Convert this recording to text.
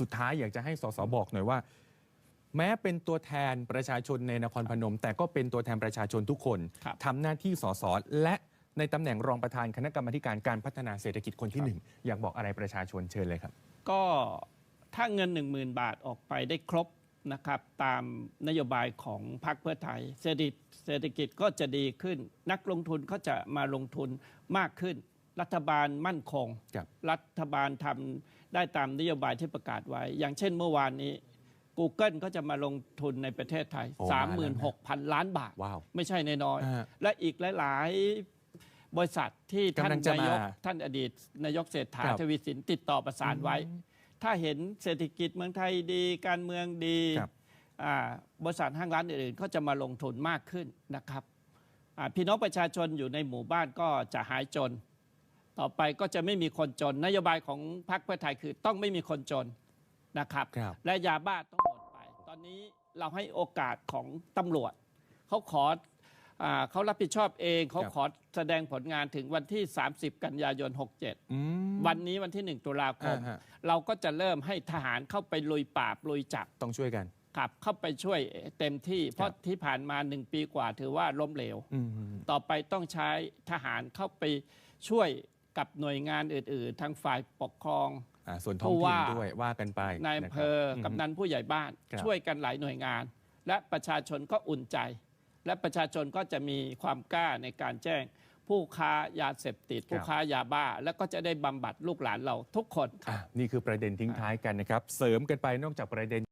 สุดท้ายอยากจะให้สสบอกหน่อยว่า แม้เป็นตัวแทนประชาชนในนครพนม แต่ก็เป็นตัวแทนประชาชนทุกคนครับ ทำหน้าที่สสและในตำแหน่งรองประธานคณะกรรมาธิการการพัฒนาเศรษฐกิจคนที่หนึ่งอยากบอกอะไรประชาชนเชิญเลยครับ ก็ถ้าเงิน 1 0,000 บาทออกไปได้ครบนะครับตามนโยบายของพรรคเพื่อไทย เศรษฐกิจเศรษฐกิจก็จะดีขึ้น นักลงทุนก็จะมาลงทุนมากขึ้น รัฐบาลมั่นคงครับรัฐบาลทำได้ตามนโยบายที่ประกาศไว้ อย่างเช่นเมื่อวานนี้ Google ก็จะมาลงทุนในประเทศไทยโอ้มาแล้วนะ36,000 ล้านบาทว้าวไม่ใช่น้อยอ่าๆและอีกหลาย ๆ บริษัทที่ท่านกำลังจะนายกมาท่านอดีต นายกเศรษฐาครับทวีสินติดต่อประสานไว้ ถ้าเห็นเศรษฐกิจเมืองไทยดีการเมืองดีครับอ่าบริษัทห้างร้านอื่นๆก็จะมาลงทุนมากขึ้นนะครับอ่าพี่น้องประชาชนอยู่ในหมู่บ้านก็จะหายจน ต่อไปก็จะไม่มีคนจน นโยบายของพรรคเพื่อไทยคือต้องไม่มีคนจนนะครับ ครับและยาบ้าต้องหมดไป ตอนนี้เราให้โอกาสของตำรวจ เขาขออาเขารับผิดชอบเอง เขาครับ ขอแสดงผลงานถึงวันที่ 30 กันยายน 67 อืม วันนี้วันที่ 1 ตุลาคม อ่าฮะ เราก็จะเริ่มให้ทหารเข้าไปลุยปราบลุยจับ ต้องช่วยกัน ขับเข้าไปช่วยเต็มที่ เพราะที่ผ่านมาหนึ่งปีกว่าถือว่าล้มเหลว อืม ต่อไปต้องใช้ทหารเข้าไปช่วย กับหน่วยงานอื่น ๆทั้งฝ่ายปกครอง อ่าส่วนท้องผู้ถิ่นว่าด้วยว่ากันไปนายอำนะเภครับอมกำนันผู้ใหญ่บ้าน ครับ ช่วยกันหลายหน่วยงาน และประชาชนก็อุ่นใจ และประชาชนก็จะมีความกล้าในการแจ้ง ผู้ค้ายาเสพติด ผู้ค้ายาบ้า แล้วก็จะได้บำบัดลูกหลานเราทุกคนครับอะนี่คือประเด็นทิ้งท้ายกันนะครับ เสริมกันไปนอกจากประเด็น